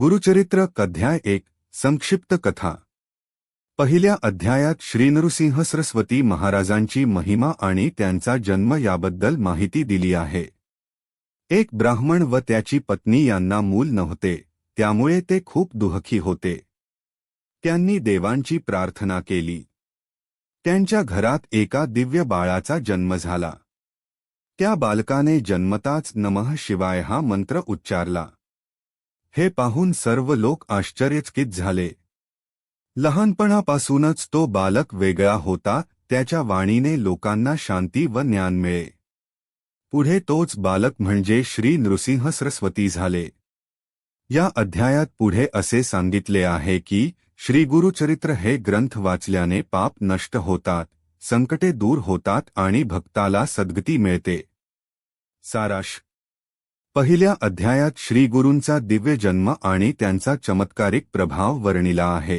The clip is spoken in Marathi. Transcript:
गुरुचरित्र अध्याय एक संक्षिप्त कथा. पहिल्या अध्यायात श्रीनृसिंह सरस्वती महाराजांची महिमा आणि त्यांचा जन्म याबद्दल माहिती दिली आहे. एक ब्राह्मण व त्याची पत्नी यांना मूल नव्हते त्यामुळे ते खूप दुःखी होते. त्यांनी देवांची प्रार्थना केली. त्यांच्या घरात एका दिव्य बाळाचा जन्म झाला. त्या बालकाने जन्मताच नमः शिवाय हा मंत्र उच्चारला. हे पाहून सर्व लोक आश्चर्यचकित झाले. लहानपणापासूनच तो बालक वेगळा होता त्याच्या वाणीने लोकांना शांती व ज्ञान मिळे. पुढे तोच बालक म्हणजे श्री नृसिंह सरस्वती झाले. या अध्यायात पुढे असे सांगितले आहे की श्री गुरुचरित्र हे ग्रंथ वाचल्याने पाप नष्ट होतात संकटे दूर होतात आणि भक्ताला सद्गती मिळते. साराश पहिल्या अध्यायात श्रीगुरूंचा दिव्य जन्म आणि त्यांचा चमत्कारिक प्रभाव वर्णिला आहे.